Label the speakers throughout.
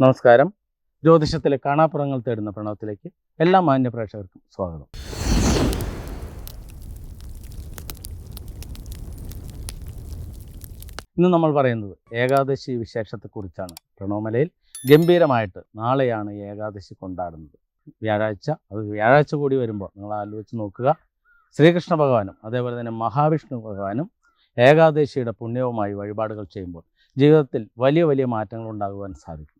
Speaker 1: നമസ്കാരം. ജ്യോതിഷത്തിലെ കാണാപ്പുറങ്ങൾ തേടുന്ന പ്രണവത്തിലേക്ക് എല്ലാ മാന്യ പ്രേക്ഷകർക്കും സ്വാഗതം. ഇന്ന് നമ്മൾ പറയുന്നത് ഏകാദശി വിശേഷത്തെക്കുറിച്ചാണ് പ്രണവമലയിൽ ഗംഭീരമായിട്ട് നാളെയാണ് ഏകാദശി കൊണ്ടാടുന്നത്. വ്യാഴാഴ്ച അത് വ്യാഴാഴ്ച കൂടി വരുമ്പോൾ നിങ്ങൾ ആലോചിച്ച് നോക്കുക. ശ്രീകൃഷ്ണ ഭഗവാനും അതേപോലെ തന്നെ മഹാവിഷ്ണു ഭഗവാനും ഏകാദശിയുടെ പുണ്യവുമായി വഴിപാടുകൾ ചെയ്യുമ്പോൾ ജീവിതത്തിൽ വലിയ വലിയ മാറ്റങ്ങൾ ഉണ്ടാകുവാൻ സാധിക്കും.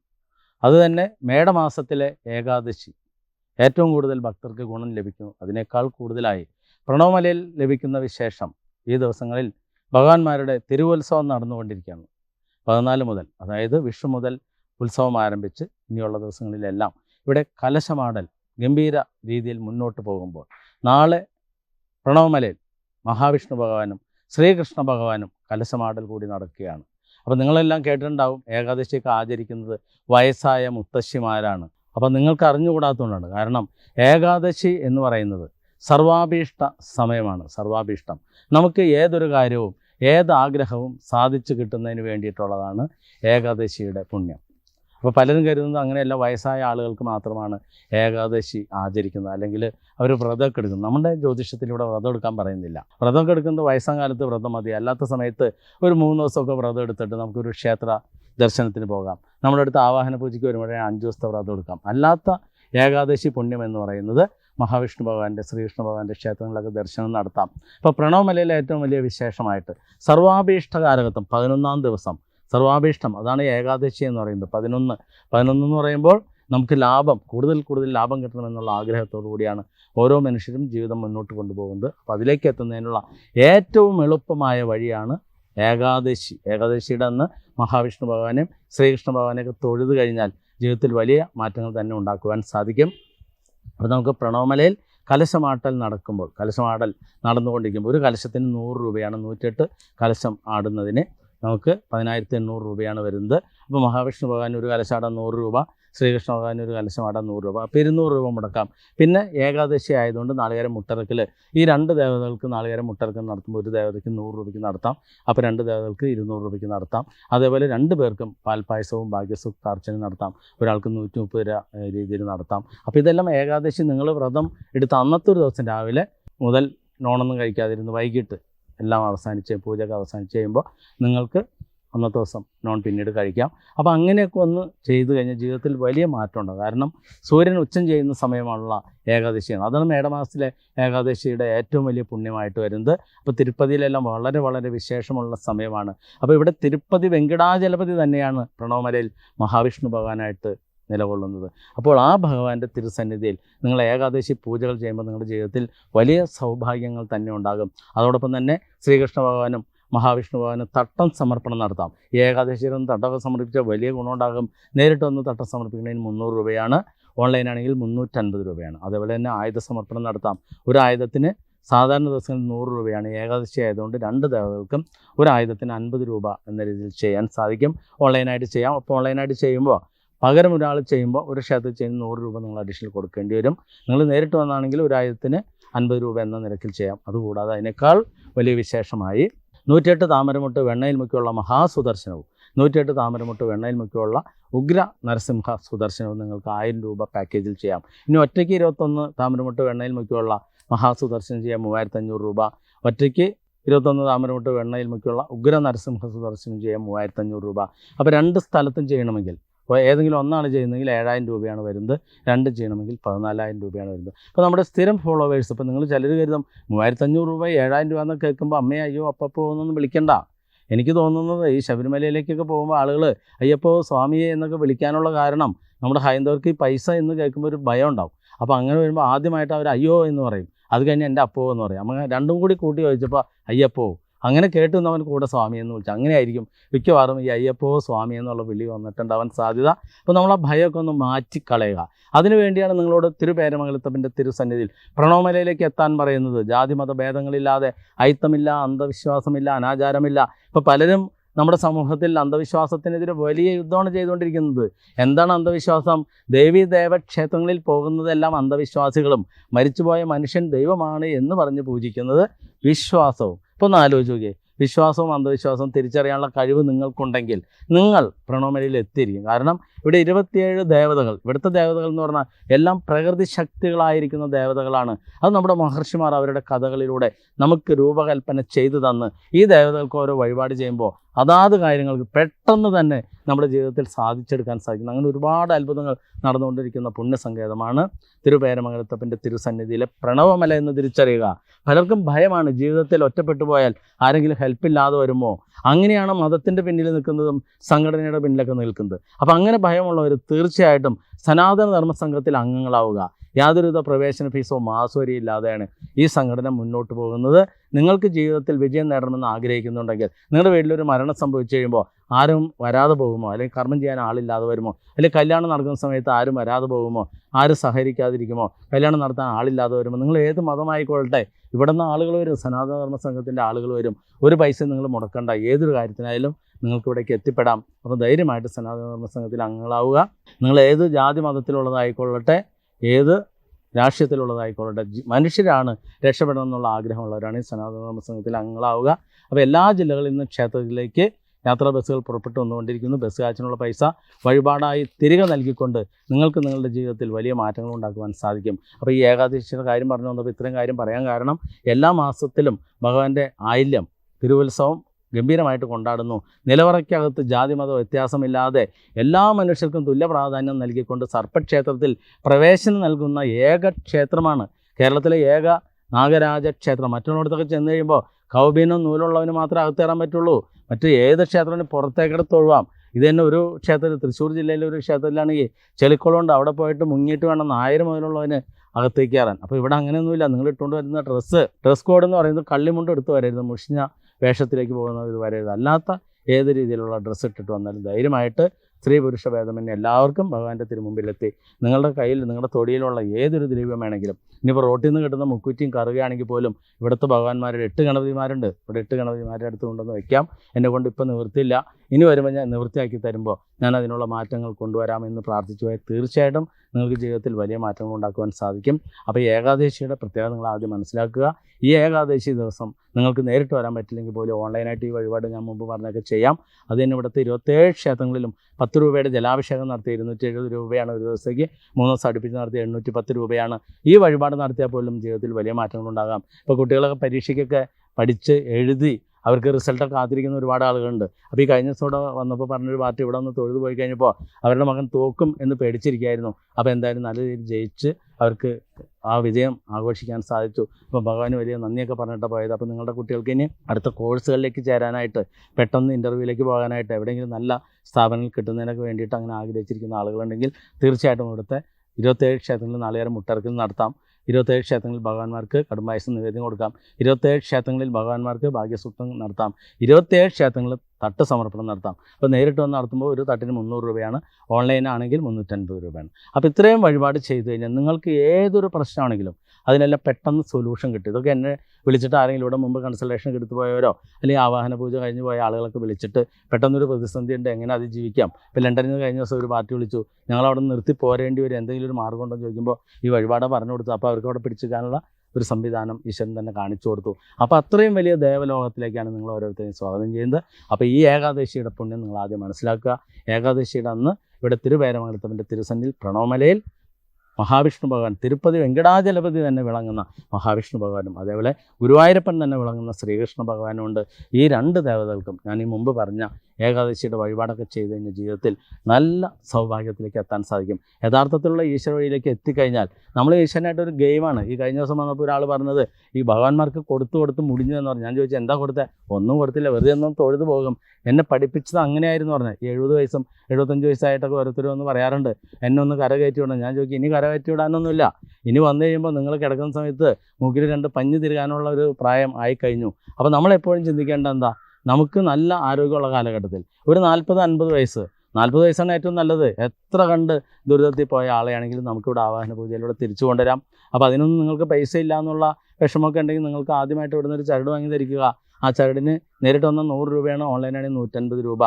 Speaker 1: അതുതന്നെ മേടമാസത്തിലെ ഏകാദശി. ഏറ്റവും കൂടുതൽ ഭക്തർക്ക് ഗുണം ലഭിക്കുന്നു. അതിനേക്കാൾ കൂടുതലായി പ്രണവമലയിൽ ലഭിക്കുന്ന വിശേഷം ഈ ദിവസങ്ങളിൽ ഭഗവാന്മാരുടെ തിരുവുത്സവം നടന്നുകൊണ്ടിരിക്കുകയാണ്. പതിനാല് മുതൽ അതായത് വിഷു മുതൽ ഉത്സവം ആരംഭിച്ച് ഇനിയുള്ള ദിവസങ്ങളിലെല്ലാം ഇവിടെ കലശമാടൽ ഗംഭീര രീതിയിൽ മുന്നോട്ട് പോകുമ്പോൾ നാളെ പ്രണവമലയിൽ മഹാവിഷ്ണു ഭഗവാനും ശ്രീകൃഷ്ണ ഭഗവാനും കലശമാടൽ കൂടി നടക്കുകയാണ്. അപ്പോൾ നിങ്ങളെല്ലാം കേട്ടിട്ടുണ്ടാവും ഏകാദശിയൊക്കെ ആചരിക്കുന്നത് വയസ്സായ മുത്തശ്ശിമാരാണ്. അപ്പോൾ നിങ്ങൾക്ക് അറിഞ്ഞുകൂടാത്തതുകൊണ്ടാണ്. കാരണം ഏകാദശി എന്ന് പറയുന്നത് സർവാഭീഷ്ട സമയമാണ് സർവാഭീഷ്ടം. നമുക്ക് ഏതൊരു കാര്യവും ഏത് ആഗ്രഹവും സാധിച്ചു കിട്ടുന്നതിന് വേണ്ടിയിട്ടുള്ളതാണ് ഏകാദശിയുടെ പുണ്യം. അപ്പോൾ പലരും കരുതുന്നത് അങ്ങനെയല്ല വയസ്സായ ആളുകൾക്ക് മാത്രമാണ് ഏകാദശി ആചരിക്കുന്നത്. അല്ലെങ്കിൽ അവർ വ്രതമൊക്കെ എടുക്കുന്നത് നമ്മുടെ ജ്യോതിഷത്തിൽ വ്രതം എടുക്കാൻ പറയുന്നില്ല. വ്രതമൊക്കെ എടുക്കുന്നത് വയസ്സാം കാലത്ത് വ്രതം മതി. അല്ലാത്ത സമയത്ത് ഒരു മൂന്ന് ദിവസമൊക്കെ വ്രതം എടുത്തിട്ട് നമുക്കൊരു ക്ഷേത്ര ദർശനത്തിന് പോകാം. നമ്മുടെ അടുത്ത് ആവാഹന പൂജയ്ക്ക് വരുമ്പോഴേ അഞ്ച് ദിവസത്തെ വ്രതം എടുക്കാം. അല്ലാത്ത ഏകാദശി പുണ്യം എന്ന് പറയുന്നത് മഹാവിഷ്ണു ഭഗവാന്റെ ശ്രീകൃഷ്ണ ഭഗവാന്റെ ക്ഷേത്രങ്ങളിലൊക്കെ ദർശനം നടത്താം. അപ്പോൾ പ്രണവമലയിലെ ഏറ്റവും വലിയ വിശേഷമായിട്ട് സർവാഭീഷ്ടകാരകത്വം പതിനൊന്നാം ദിവസം സർവാഭീഷ്ടം. അതാണ് ഏകാദശി എന്ന് പറയുന്നത്. പതിനൊന്ന് പതിനൊന്ന് എന്ന് പറയുമ്പോൾ നമുക്ക് ലാഭം കൂടുതൽ കൂടുതൽ ലാഭം കിട്ടണമെന്നുള്ള ആഗ്രഹത്തോടു കൂടിയാണ് ഓരോ മനുഷ്യരും ജീവിതം മുന്നോട്ട് കൊണ്ടുപോകുന്നത്. അപ്പോൾ അതിലേക്ക് എത്തുന്നതിനുള്ള ഏറ്റവും എളുപ്പമായ വഴിയാണ് ഏകാദശി. ഏകാദശിയുടെ അന്ന് മഹാവിഷ്ണു ഭഗവാനെയും ശ്രീകൃഷ്ണ ഭഗവാനെയൊക്കെ തൊഴുത് കഴിഞ്ഞാൽ ജീവിതത്തിൽ വലിയ മാറ്റങ്ങൾ തന്നെ ഉണ്ടാക്കുവാൻ സാധിക്കും. അപ്പോൾ നമുക്ക് പ്രണവമലയിൽ കലശമാട്ടൽ നടക്കുമ്പോൾ കലശമാടൽ നടന്നുകൊണ്ടിരിക്കുമ്പോൾ ഒരു കലശത്തിന് നൂറ് രൂപയാണ് നൂറ്റെട്ട് കലശം ആടുന്നതിന്. നമുക്ക് പതിനായിരത്തി എണ്ണൂറ് രൂപയാണ് വരുന്നത്. അപ്പോൾ മഹാവിഷ്ണു ഭഗവാൻ ഒരു കലശാടം നൂറ് രൂപ ശ്രീകൃഷ്ണ ഭഗവാൻ ഒരു കലശമാടം നൂറ് രൂപ. അപ്പോൾ ഇരുന്നൂറ് രൂപ മുടക്കാം. പിന്നെ ഏകാദശി ആയതുകൊണ്ട് നാളികേരം മുട്ടറക്കൽ ഈ രണ്ട് ദേവതകൾക്ക് നാളികേരം മുട്ടറക്കൽ നടത്തുമ്പോൾ ഒരു ദേവതയ്ക്ക് നൂറ് രൂപയ്ക്ക് നടത്താം. അപ്പോൾ രണ്ട് ദേവതകൾക്ക് ഇരുന്നൂറ് രൂപയ്ക്ക് നടത്താം. അതേപോലെ രണ്ട് പേർക്കും പാൽപ്പായസവും ഭാഗ്യസൂക്താർച്ചനയും നടത്താം. ഒരാൾക്ക് നൂറ്റി മുപ്പത് രൂപ രീതിയിൽ നടത്താം. അപ്പോൾ ഇതെല്ലാം ഏകാദശി നിങ്ങൾ വ്രതം എടുത്ത് അന്നത്തെ ഒരു ദിവസം രാവിലെ മുതൽ നോണൊന്നും കഴിക്കാതിരുന്ന് വൈകിട്ട് എല്ലാം അവസാനിച്ച് പൂജയൊക്കെ അവസാനിച്ച് കഴിയുമ്പോൾ നിങ്ങൾക്ക് അന്നത്തെ ദിവസം നോൺ പിന്നീട് കഴിക്കാം. അപ്പോൾ അങ്ങനെയൊക്കെ ഒന്ന് ചെയ്തു കഴിഞ്ഞാൽ ജീവിതത്തിൽ വലിയ മാറ്റം ഉണ്ടാകും. കാരണം സൂര്യൻ ഉച്ചം ചെയ്യുന്ന സമയമുള്ള ഏകാദശിയാണ്. അതാണ് മേടമാസത്തിലെ ഏകാദശിയുടെ ഏറ്റവും വലിയ പുണ്യമായിട്ട് വരുന്നത്. അപ്പോൾ തിരുപ്പതിയിലെല്ലാം വളരെ വളരെ വിശേഷമുള്ള സമയമാണ്. അപ്പോൾ ഇവിടെ തിരുപ്പതി വെങ്കടാചലപതി തന്നെയാണ് പ്രണവമലയിൽ മഹാവിഷ്ണു ഭഗവാനായിട്ട് നിലകൊള്ളുന്നത്. അപ്പോൾ ആ ഭഗവാന്റെ തിരുസന്നിധിയിൽ നിങ്ങൾ ഏകാദശി പൂജകൾ ചെയ്യുമ്പോൾ നിങ്ങളുടെ ജീവിതത്തിൽ വലിയ സൗഭാഗ്യങ്ങൾ തന്നെ ഉണ്ടാകും. അതോടൊപ്പം തന്നെ ശ്രീകൃഷ്ണ ഭഗവാനും മഹാവിഷ്ണു ഭഗവാനും തട്ടം സമർപ്പണം നടത്താം. ഏകാദശിയിലൊന്ന് തട്ടമൊക്കെ സമർപ്പിച്ചാൽ വലിയ ഗുണമുണ്ടാകും നേരിട്ട് ഒന്ന് തട്ടം സമർപ്പിക്കുന്നതിന് മുന്നൂറ് രൂപയാണ്. ഓൺലൈനാണെങ്കിൽ മുന്നൂറ്റൻപത് രൂപയാണ്. അതേപോലെ തന്നെ ആയുധ സമർപ്പണം നടത്താം. ഒരു ആയുധത്തിന് സാധാരണ ദിവസങ്ങളിൽ നൂറ് രൂപയാണ്. ഏകാദശി ആയതുകൊണ്ട് രണ്ട് ദേവതകൾക്കും ഒരു ആയുധത്തിന് അൻപത് രൂപ എന്ന രീതിയിൽ ചെയ്യാൻ സാധിക്കും. ഓൺലൈനായിട്ട് ചെയ്യാം. അപ്പോൾ ഓൺലൈനായിട്ട് ചെയ്യുമ്പോൾ പകരം ഒരാൾ ചെയ്യുമ്പോൾ ഒരു ക്ഷേത്രത്തിൽ ചെയ്യുന്ന നൂറ് രൂപ നിങ്ങൾ അഡീഷണൽ കൊടുക്കേണ്ടി വരും. നിങ്ങൾ നേരിട്ട് വന്നാണെങ്കിൽ ഒരു ആയുധത്തിന് അൻപത് രൂപ എന്ന നിരക്കിൽ ചെയ്യാം. അതുകൂടാതെ അതിനേക്കാൾ വലിയ വിശേഷമായി നൂറ്റിയെട്ട് താമരമുട്ട് വെണ്ണയിൽ മുക്കിയുള്ള മഹാസുദർശനവും നൂറ്റിയെട്ട് താമരമുട്ട് വെണ്ണയിൽ മുക്കിയുള്ള ഉഗ്ര നരസിംഹ സുദർശനവും നിങ്ങൾക്ക് ആയിരം രൂപ പാക്കേജിൽ ചെയ്യാം. ഇനി ഒറ്റയ്ക്ക് ഇരുപത്തൊന്ന് താമരമുട്ട് വെണ്ണയിൽ മുക്കിയുള്ള മഹാസുദർശനം ചെയ്യാം മൂവായിരത്തി അഞ്ഞൂറ് രൂപ. ഒറ്റയ്ക്ക് ഇരുപത്തൊന്ന് താമരമുട്ട് വെണ്ണയിൽ മുക്കിയുള്ള ഉഗ്ര നരസിംഹ സുദർശനം ചെയ്യാം മൂവായിരത്തി അഞ്ഞൂറ് രൂപ. അപ്പോൾ രണ്ട് സ്ഥലത്തും ചെയ്യണമെങ്കിൽ അപ്പോൾ ഏതെങ്കിലും ഒന്നാണ് ചെയ്യുന്നതെങ്കിൽ ഏഴായിരം രൂപയാണ് വരുന്നത് രണ്ട് ചെയ്യണമെങ്കിൽ പതിനാലായിരം രൂപയാണ് വരുന്നത്. അപ്പോൾ നമ്മുടെ സ്ഥിരം ഫോളോവേഴ്സ് ഇപ്പോൾ നിങ്ങൾ ചിലർ കരുതും മൂവായിരത്തഞ്ഞൂറ് രൂപ ഏഴായിരം രൂപ എന്നൊക്കെ കേൾക്കുമ്പോൾ അമ്മയെ അയ്യോ അപ്പപ്പോ ഒന്നും വിളിക്കണ്ട. എനിക്ക് തോന്നുന്നത് ഈ ശബരിമലയിലേക്കൊക്കെ പോകുമ്പോൾ ആളുകൾ അയ്യപ്പോ സ്വാമിയെ എന്നൊക്കെ വിളിക്കാനുള്ള കാരണം നമ്മുടെ ഹൈന്ദവർക്ക് ഈ പൈസ എന്ന് കേൾക്കുമ്പോൾ ഒരു ഭയം ഉണ്ടാവും. അപ്പോൾ അങ്ങനെ വരുമ്പോൾ ആദ്യമായിട്ട് അവർ അയ്യോ എന്ന് പറയും. അത് കഴിഞ്ഞ് എന്റെ അപ്പോ എന്ന് പറയും. അങ്ങനെ രണ്ടും കൂടി കൂട്ടി ചോദിച്ചപ്പോൾ അയ്യപ്പോ അങ്ങനെ കേട്ടുന്നവൻ കൂടെ സ്വാമി എന്ന് വിളിച്ചു. അങ്ങനെ ആയിരിക്കും മിക്കവാറും ഈ അയ്യപ്പോ സ്വാമി എന്നുള്ള വിളി വന്നിട്ടുണ്ടാവാൻ സാധ്യത. അപ്പോൾ നമ്മൾ ആ ഭയമൊക്കെ ഒന്ന് മാറ്റിക്കളയുക. അതിനു വേണ്ടിയാണ് നിങ്ങളോട് തിരുപേരമംഗലത്തപ്പന്റെ തിരുസന്നിധിയിൽ പ്രണവമലയിലേക്ക് എത്താൻ പറയുന്നത്. ജാതി മത ഭേദങ്ങളില്ലാതെ അയിത്തമില്ല അന്ധവിശ്വാസമില്ല അനാചാരമില്ല. ഇപ്പോൾ പലരും നമ്മുടെ സമൂഹത്തിൽ അന്ധവിശ്വാസത്തിനെതിരെ വലിയ യുദ്ധമാണ് ചെയ്തുകൊണ്ടിരിക്കുന്നത്. എന്താണ് അന്ധവിശ്വാസം? ദേവി ദേവക്ഷേത്രങ്ങളിൽ പോകുന്നതെല്ലാം അന്ധവിശ്വാസികളും മരിച്ചുപോയ മനുഷ്യൻ ദൈവമാണ് എന്ന് പറഞ്ഞ് പൂജിക്കുന്നത് വിശ്വാസവും. ഇപ്പോൾ ഒന്ന് ആലോചിച്ച് നോക്കിയേ വിശ്വാസവും അന്ധവിശ്വാസവും തിരിച്ചറിയാനുള്ള കഴിവ് നിങ്ങൾക്കുണ്ടെങ്കിൽ നിങ്ങൾ പ്രണോമലയിൽ എത്തിയിരിക്കും. കാരണം ഇവിടെ ഇരുപത്തിയേഴ് ദേവതകൾ ഇവിടുത്തെ ദേവതകൾ എന്ന് പറഞ്ഞാൽ എല്ലാം പ്രകൃതി ശക്തികളായിരിക്കുന്ന ദേവതകളാണ്. അത് നമ്മുടെ മഹർഷിമാർ അവരുടെ കഥകളിലൂടെ നമുക്ക് രൂപകൽപ്പന ചെയ്തു തന്ന് ഈ ദേവതകൾക്ക് ഓരോ വഴിപാട് ചെയ്യുമ്പോൾ അതാത് കാര്യങ്ങൾക്ക് പെട്ടെന്ന് തന്നെ നമ്മുടെ ജീവിതത്തിൽ സാധിച്ചെടുക്കാൻ സാധിക്കുന്നു. അങ്ങനെ ഒരുപാട് അത്ഭുതങ്ങൾ നടന്നുകൊണ്ടിരിക്കുന്ന പുണ്യസങ്കേതമാണ് തിരുപേരമംഗലത്തപ്പന്റെ തിരുസന്നിധിയിലെ പ്രണവമല എന്ന് തിരിച്ചറിയുക. പലർക്കും ഭയമാണ് ജീവിതത്തിൽ ഒറ്റപ്പെട്ടു പോയാൽ ആരെങ്കിലും ഹെൽപ്പില്ലാതെ വരുമോ? അങ്ങനെയാണ് മതത്തിന്റെ പിന്നിൽ നിൽക്കുന്നതും സംഘടനയുടെ പിന്നിലൊക്കെ നിൽക്കുന്നത്. അപ്പോൾ അങ്ങനെ ഭയമുള്ളവർ തീർച്ചയായിട്ടും സനാതന ധർമ്മസംഘത്തിൽ അംഗങ്ങളാവുക. യാതൊരുവിധ പ്രവേശന ഫീസോ മാസോരി ഇല്ലാതെയാണ് ഈ സംഘടന മുന്നോട്ട് പോകുന്നത്. നിങ്ങൾക്ക് ജീവിതത്തിൽ വിജയം നേടണമെന്ന് ആഗ്രഹിക്കുന്നുണ്ടെങ്കിൽ നിങ്ങളുടെ വീട്ടിലൊരു മരണം സംഭവിച്ചു കഴിയുമ്പോൾ ആരും വരാതെ പോകുമോ? അല്ലെങ്കിൽ കർമ്മം ചെയ്യാൻ ആളില്ലാതെ വരുമോ? അല്ലെങ്കിൽ കല്യാണം നടക്കുന്ന സമയത്ത് ആരും വരാതെ പോകുമോ? ആരും സഹകരിക്കാതിരിക്കുമോ? കല്യാണം നടത്താൻ ആളില്ലാതെ വരുമോ? നിങ്ങൾ ഏത് മതമായിക്കൊള്ളട്ടെ. ഇവിടെ നിന്ന് ആളുകൾ വരും. സനാതന ധർമ്മ സംഘത്തിന്റെ ആളുകൾ വരും. ഒരു പൈസ നിങ്ങൾ മുടക്കണ്ട. ഏതൊരു കാര്യത്തിനായാലും നിങ്ങൾക്ക് ഇവിടേക്ക് എത്തിപ്പെടാം. അപ്പോൾ ധൈര്യമായിട്ട് സനാതന ധർമ്മ സംഘത്തിൽ അംഗങ്ങളാവുക. നിങ്ങൾ ഏത് ജാതി മതത്തിലുള്ളതായിക്കൊള്ളട്ടെ. ഏത് രാഷ്ട്രീയത്തിലുള്ളതായിക്കൊള്ളട്ടെ. ജി- മനുഷ്യരാണ് രക്ഷപ്പെടണം എന്നുള്ള ആഗ്രഹമുള്ളവരാണ് സനാതന സംഘത്തിൽ അംഗങ്ങളാവുക. അപ്പോൾ എല്ലാ ജില്ലകളിൽ നിന്നും ക്ഷേത്രത്തിലേക്ക് യാത്രാ ബസ്സുകൾ പുറപ്പെട്ടു വന്നുകൊണ്ടിരിക്കുന്നു. ബസ് കാച്ചിനുള്ള പൈസ വഴിപാടായി തിരികെ നൽകിക്കൊണ്ട് നിങ്ങൾക്ക് നിങ്ങളുടെ ജീവിതത്തിൽ വലിയ മാറ്റങ്ങൾ ഉണ്ടാക്കുവാൻ സാധിക്കും. അപ്പോൾ ഈ ഏകാദശിയുടെ കാര്യം പറഞ്ഞു വന്നപ്പോൾ ഇത്രയും കാര്യം പറയാൻ കാരണം എല്ലാ മാസത്തിലും ഭഗവാന്റെ ആയില്യം തിരുവുത്സവം ഗംഭീരമായിട്ട് കൊണ്ടാടുന്നു. നിലവറയ്ക്കകത്ത് ജാതിമത വ്യത്യാസമില്ലാതെ എല്ലാ മനുഷ്യർക്കും തുല്യ പ്രാധാന്യം നൽകിക്കൊണ്ട് സർപ്പക്ഷേത്രത്തിൽ പ്രവേശനം നൽകുന്ന ഏക ക്ഷേത്രമാണ്. കേരളത്തിലെ ഏക നാഗരാജ ക്ഷേത്രം. മറ്റുള്ളിടത്തൊക്കെ ചെന്ന് കഴിയുമ്പോൾ കൗബീനും നൂലുള്ളവന് മാത്രമേ അകത്ത് കയറാൻ പറ്റുള്ളൂ. മറ്റ് ഏത് ക്ഷേത്രത്തിന് പുറത്തേക്കെടുത്ത് തൊഴുവാം ഇത് തന്നെ ഒരു ക്ഷേത്രത്തിൽ തൃശ്ശൂർ ജില്ലയിലെ ഒരു ക്ഷേത്രത്തിലാണെങ്കിൽ ചെളിക്കുളമുണ്ട്. അവിടെ പോയിട്ട് മുങ്ങിയിട്ട് വേണം നായർ മുതലുള്ളവന് അകത്തേക്ക് കയറാൻ. അപ്പോൾ ഇവിടെ അങ്ങനെയൊന്നുമില്ല. നിങ്ങൾ ഇട്ടുകൊണ്ട് വരുന്ന ഡ്രസ്സ് ഡ്രസ് കോഡ് എന്ന് പറയുന്നത് കള്ളിമുണ്ട് എടുത്തു വരരുത്. മുഷിഞ്ഞ വേഷത്തിലേക്ക് പോകുന്ന ഇത് വരരുത്. അല്ലാത്ത ഏത് രീതിയിലുള്ള ഡ്രസ്സ് ഇട്ടിട്ട് വന്നാലും ധൈര്യമായിട്ട് സ്ത്രീ പുരുഷ ഭേദമന്യേ എല്ലാവർക്കും ഭഗവാന്റെ തിരുമുമ്പിലെത്തി. നിങ്ങളുടെ കയ്യിൽ നിങ്ങളുടെ തൊടിയിലുള്ള ഏതൊരു ദ്രവ്യം വേണമെങ്കിലും. ഇനിയിപ്പോൾ റോട്ടിൽ നിന്ന് കിട്ടുന്ന മുക്കുറ്റിയും കറുകയാണെങ്കിൽ പോലും ഇവിടുത്തെ ഭഗവാന്മാരുടെ എട്ട് ഗണപതിമാരുണ്ട്. ഇവിടെ എട്ട് ഗണപതിമാരുടെ അടുത്ത് കൊണ്ടുവന്ന് വയ്ക്കാം എന്നെ കൊണ്ട് ഇപ്പം നിവൃത്തിയില്ല. ഇനി വരുമ്പോൾ ഞാൻ നിവൃത്തിയാക്കി തരുമ്പോൾ ഞാൻ അതിനുള്ള മാറ്റങ്ങൾ കൊണ്ടുവരാമെന്ന് പ്രാർത്ഥിച്ചു പോയാൽ തീർച്ചയായിട്ടും നിങ്ങൾക്ക് ജീവിതത്തിൽ വലിയ മാറ്റങ്ങൾ ഉണ്ടാക്കുവാൻ സാധിക്കും. അപ്പോൾ ഈ ഏകാദശിയുടെ പ്രത്യേകത നിങ്ങൾ ആദ്യം മനസ്സിലാക്കുക. ഈ ഏകാദശി ദിവസം നിങ്ങൾക്ക് നേരിട്ട് വരാൻ പറ്റില്ലെങ്കിൽ പോലും ഓൺലൈനായിട്ട് ഈ വഴിപാട് ഞാൻ മുമ്പ് പറഞ്ഞൊക്കെ ചെയ്യാം. അത് തന്നെ ഇവിടുത്തെ ഇരുപത്തേഴ് ക്ഷേത്രങ്ങളിലും പത്ത് രൂപയുടെ ജലാഭിഷേകം നടത്തി ഇരുന്നൂറ്റി എഴുപത് രൂപയാണ് ഒരു ദിവസത്തേക്ക്. മൂന്ന് ദിവസം അടുപ്പിച്ച് നടത്തി എണ്ണൂറ്റി പത്ത് രൂപയാണ് ഈ വഴിപാട് നടത്തിയാൽ പോലും ജീവിതത്തിൽ വലിയ മാറ്റങ്ങൾ ഉണ്ടാകാം. ഇപ്പോൾ കുട്ടികളൊക്കെ പരീക്ഷയ്ക്കൊക്കെ പഠിച്ച് എഴുതി അവർക്ക് റിസൾട്ടൊക്കെ കാത്തിരിക്കുന്ന ഒരുപാട് ആളുകളുണ്ട്. അപ്പോൾ ഈ കഴിഞ്ഞ ദിവസം വന്നപ്പോൾ പറഞ്ഞൊരു പാർട്ടി ഇവിടെ ഒന്ന് തൊഴുതു പോയി കഴിഞ്ഞപ്പോൾ അവരുടെ മകൻ തോക്കും എന്ന് പേടിച്ചിരിക്കുകയായിരുന്നു. അപ്പോൾ എന്തായാലും നല്ല രീതിയിൽ ജയിച്ച് അവർക്ക് ആ വിജയം ആഘോഷിക്കാൻ സാധിച്ചു. അപ്പോൾ ഭഗവാന് വലിയ നന്ദിയൊക്കെ പറഞ്ഞിട്ട് പോയത്. അപ്പോൾ നിങ്ങളുടെ കുട്ടികൾക്ക് ഇനി അടുത്ത കോഴ്സുകളിലേക്ക് ചേരാനായിട്ട് പെട്ടെന്ന് ഇന്റർവ്യൂവിലേക്ക് പോകാനായിട്ട് എവിടെയെങ്കിലും നല്ല സ്ഥാപനങ്ങൾ കിട്ടുന്നതിനൊക്കെ വേണ്ടിയിട്ട് അങ്ങനെ ആഗ്രഹിച്ചിരിക്കുന്ന ആളുകളുണ്ടെങ്കിൽ തീർച്ചയായിട്ടും ഇവിടുത്തെ ഇരുപത്തേഴ് ക്ഷേത്രങ്ങളിൽ നാളികേരം മുട്ടിറക്കുന്നത് നടത്താം. ഇരുപത്തേഴ് ക്ഷേത്രങ്ങളിൽ ഭഗവാന്മാർക്ക് കടുംബായസം നിവേദ്യം കൊടുക്കാം. ഇരുപത്തേഴ് ക്ഷേത്രങ്ങളിൽ ഭഗവാന്മാർക്ക് ഭാഗ്യസൂക്തം നടത്താം. ഇരുപത്തേഴ് ക്ഷേത്രങ്ങളിൽ തട്ട് സമർപ്പണം നടത്താം. അപ്പോൾ നേരിട്ട് വന്ന് നടത്തുമ്പോൾ ഒരു തട്ടിന് മുന്നൂറ് രൂപയാണ്. ഓൺലൈനാണെങ്കിൽ മുന്നൂറ്റൻപത് രൂപയാണ്. അപ്പോൾ ഇത്രയും വഴിപാട് ചെയ്തു കഴിഞ്ഞാൽ നിങ്ങൾക്ക് ഏതൊരു പ്രശ്നമാണെങ്കിലും അതിനെല്ലാം പെട്ടെന്ന് സൊല്യൂഷൻ കിട്ടും. ഇതൊക്കെ എന്നെ വിളിച്ചിട്ട് ആരെങ്കിലും ഇവിടെ മുമ്പ് കൺസൾട്ടേഷൻ എടുത്തു പോയവരോ അല്ലെങ്കിൽ ആവാഹന പൂജ കഴിഞ്ഞ് പോയ ആളുകളൊക്കെ വിളിച്ചിട്ട് പെട്ടെന്നൊരു പ്രതിസന്ധി ഉണ്ട് എങ്ങനെ അതിജീവിക്കാം ഇപ്പോൾ ലണ്ടനിൽ നിന്ന് കഴിഞ്ഞ ദിവസം ഒരു പാർട്ടി വിളിച്ചു ഞങ്ങൾ അവിടെ നിർത്തി പോരേണ്ടി വരും എന്തെങ്കിലും ഒരു മാർഗം ഉണ്ടോ ചോദിക്കുമ്പോൾ ഈ വഴിപാട് പറഞ്ഞു കൊടുത്തു. അപ്പോൾ അവർക്ക് അവിടെ പിടിച്ചിരിക്കാനുള്ള ഒരു സംവിധാനം ഈശ്വരൻ തന്നെ കാണിച്ചു കൊടുത്തു. അപ്പോൾ അത്രയും വലിയ ദേവലോകത്തിലേക്കാണ് നിങ്ങൾ ഓരോരുത്തരെയും സ്വാഗതം ചെയ്യുന്നത്. അപ്പോൾ ഈ ഏകാദശിയുടെ പുണ്യം നിങ്ങൾ ആദ്യം മനസ്സിലാക്കുക. ഏകാദശിയുടെ അന്ന് ഇവിടെ തിരുവേരമംഗലത്തിന്റെ തിരുസന്നിൽ പ്രണവമലയിൽ മഹാവിഷ്ണു ഭഗവാൻ. തിരുപ്പതി വെങ്കടാചലപതി തന്നെ വിളങ്ങുന്ന മഹാവിഷ്ണു ഭഗവാനും അതേപോലെ ഗുരുവായൂരപ്പൻ തന്നെ വിളങ്ങുന്ന ശ്രീകൃഷ്ണ ഭഗവാനും ഉണ്ട് ഈ രണ്ട് ദേവതകൾക്കും ഞാൻ ഈ മുമ്പ് പറഞ്ഞ ഏകാദശിയുടെ വഴിപാടൊക്കെ ചെയ്ത് കഴിഞ്ഞാൽ ജീവിതത്തിൽ നല്ല സൗഭാഗ്യത്തിലേക്ക് എത്താൻ സാധിക്കും. യഥാർത്ഥത്തിലുള്ള ഈശ്വര വഴിയിലേക്ക് എത്തിക്കഴിഞ്ഞാൽ നമ്മൾ ഈശ്വരനായിട്ട് ഒരു ഗെയിമാണ്. ഈ കഴിഞ്ഞ ദിവസം വന്നപ്പോൾ ഒരാൾ പറഞ്ഞത് ഈ ഭഗവാന്മാർക്ക് കൊടുത്തു കൊടുത്ത് മുടിഞ്ഞു എന്ന് പറഞ്ഞു. ഞാൻ ചോദിച്ചു എന്താ കൊടുത്തത് ഒന്നും കൊടുത്തില്ല. വെറുതെ ഒന്നും തൊഴുതു പോകും. എന്നെ പഠിപ്പിച്ചത് അങ്ങനെയായിരുന്നു പറഞ്ഞത് എഴുപത് വയസ്സും എഴുപത്തഞ്ച് വയസ്സായിട്ടൊക്കെ ഓരോരുത്തരും ഒന്ന് പറയാറുണ്ട്. എന്നെ ഒന്ന് കരകയറ്റി വിടണം ഞാൻ ചോദിക്കും ഇനി കരകയറ്റി വിടാനൊന്നുമില്ല ഇനി വന്നു കഴിയുമ്പോൾ നിങ്ങൾ കിടക്കുന്ന സമയത്ത് മുഖിൽ രണ്ട് പഞ്ഞു തിരുകാനുള്ള ഒരു പ്രായം ആയിക്കഴിഞ്ഞു. അപ്പോൾ നമ്മളെപ്പോഴും ചിന്തിക്കേണ്ട എന്താ? നമുക്ക് നല്ല ആരോഗ്യമുള്ള കാലഘട്ടത്തിൽ. ഒരു നാൽപ്പത് അൻപത് വയസ്സ്. നാൽപ്പത് വയസ്സാണ് ഏറ്റവും നല്ലത്. എത്ര കണ്ട് ദുരിതത്തിൽ പോയ ആളെയാണെങ്കിലും നമുക്കിവിടെ ആവാഹന പൂജയിലൂടെ തിരിച്ചു കൊണ്ടുവരാം. അപ്പോൾ അതിനൊന്നും നിങ്ങൾക്ക് പൈസ ഇല്ല എന്നുള്ള വിഷമമൊക്കെ ഉണ്ടെങ്കിൽ നിങ്ങൾക്ക് ആദ്യമായിട്ട് ഇവിടുന്ന് ഒരു ചരട് വാങ്ങി ധരിക്കുക ആ ചരടിന് നേരിട്ട് വന്ന നൂറ് രൂപയാണ്. ഓൺലൈനാണെങ്കിൽ നൂറ്റൻപത് രൂപ.